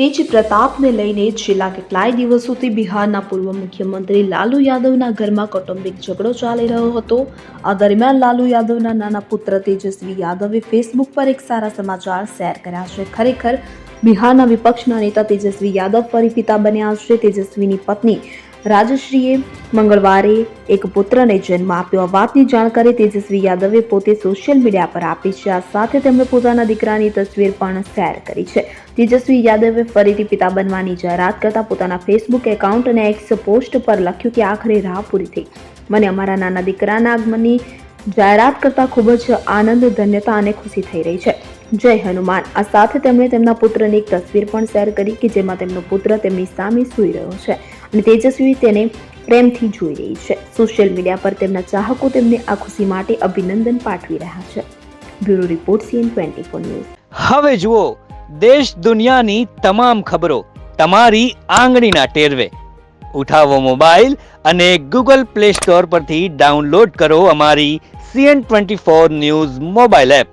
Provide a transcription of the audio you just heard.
તેજ પ્રતાપને લઈને છેલ્લા કેટલાય દિવસોથી બિહારના પૂર્વ મુખ્યમંત્રી લાલુ યાદવના ઘરમાં કૌટુંબિક ઝઘડો ચાલી રહ્યો હતો. આ દરમિયાન લાલુ યાદવના નાના પુત્ર તેજસ્વી યાદવે ફેસબુક પર એક સારા સમાચાર શેર કર્યા છે. ખરેખર બિહારના વિપક્ષના નેતા તેજસ્વી યાદવ ફરી પિતા બન્યા છે. તેજસ્વીની પત્ની રાજશ્રીએ મંગળવારે એક પુત્રને જન્મ આપ્યો. આ વાતની જાણકારી તેજસ્વી યાદવે પોતે સોશિયલ મીડિયા પર આપી છે. આ સાથે તેમણે પોતાના દીકરાની તસવીર પણ શેર કરી છે. તેજસ્વી યાદવે ફરીથી પિતા બનવાની જાહેરાત કરતા પોતાના ફેસબુક એકાઉન્ટ અને એક્સ પોસ્ટ પર લખ્યું કે આખરે રાહ પૂરી થઈ. મને અમારા નાના દીકરાના આગમનની જાહેરાત કરતા ખૂબ જ આનંદ, ધન્યતા અને ખુશી થઈ રહી છે. જય હનુમાન. આ સાથે તેમણે તેમના પુત્રની એક તસવીર પણ શેર કરી કે જેમાં તેમનો પુત્ર તેમની સામે સૂઈ રહ્યો છે. અને તેજસ્વી તેને પ્રેમથી જોઈ રહી છે. સોશિયલ મીડિયા પર તેમના ચાહકો તેમને આ ખુશી માટે અભિનંદન પાઠવી રહ્યા છે. Bureau report CN twenty four news. હવે જુઓ, દેશ દુનિયાની તમામ ખબરો તમારી આંગળીના ટેરવે. ઉઠાવો મોબાઈલ અને ગૂગલ પ્લે સ્ટોર પરથી ડાઉનલોડ કરો અમારી CN twenty four news mobile app.